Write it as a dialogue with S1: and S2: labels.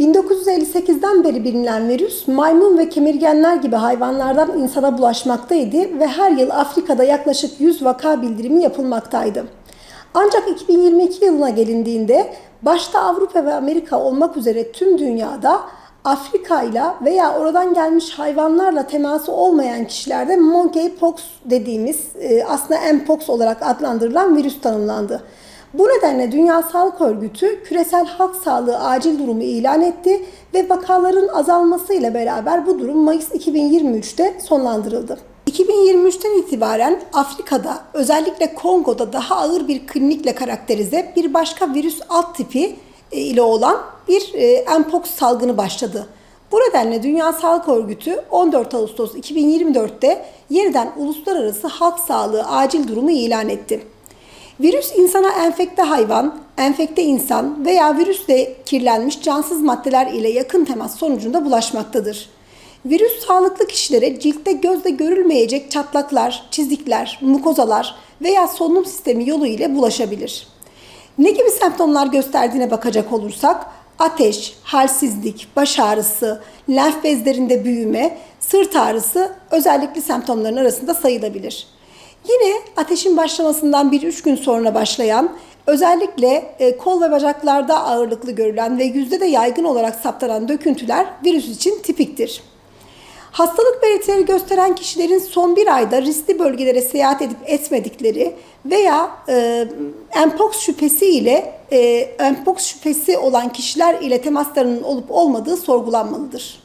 S1: 1958'den beri bilinen virüs maymun ve kemirgenler gibi hayvanlardan insana bulaşmaktaydı ve her yıl Afrika'da yaklaşık 100 vaka bildirimi yapılmaktaydı. Ancak 2022 yılına gelindiğinde başta Avrupa ve Amerika olmak üzere tüm dünyada Afrika ile veya oradan gelmiş hayvanlarla teması olmayan kişilerde monkeypox dediğimiz e, aslında mpox olarak adlandırılan virüs tanımlandı. Bu nedenle Dünya Sağlık Örgütü küresel halk sağlığı acil durumu ilan etti ve vakaların azalmasıyla beraber bu durum Mayıs 2023'te sonlandırıldı. 2023'ten itibaren Afrika'da özellikle Kongo'da daha ağır bir klinikle karakterize bir başka virüs alt tipi e, ile olan bir e, mpox salgını başladı. Bu nedenle Dünya Sağlık Örgütü 14 Ağustos 2024'te yeniden uluslararası halk sağlığı acil durumu ilan etti. Virüs insana enfekte hayvan, enfekte insan veya virüsle kirlenmiş cansız maddeler ile yakın temas sonucunda bulaşmaktadır. Virüs sağlıklı kişilere ciltte gözle görülmeyecek çatlaklar, çizikler, mukozalar veya solunum sistemi yolu ile bulaşabilir. Ne gibi semptomlar gösterdiğine bakacak olursak ateş, halsizlik, baş ağrısı, lenf bezlerinde büyüme, sırt ağrısı özellikle semptomların arasında sayılabilir. Yine ateşin başlamasından 1-3 gün sonra başlayan, özellikle e, kol ve bacaklarda ağırlıklı görülen ve yüzde de yaygın olarak saptanan döküntüler virüs için tipiktir. Hastalık belirtileri gösteren kişilerin son bir ayda riskli bölgelere seyahat edip etmedikleri veya e, mpox şüphesi ile e, mpox şüphesi olan kişiler ile temaslarının olup olmadığı sorgulanmalıdır.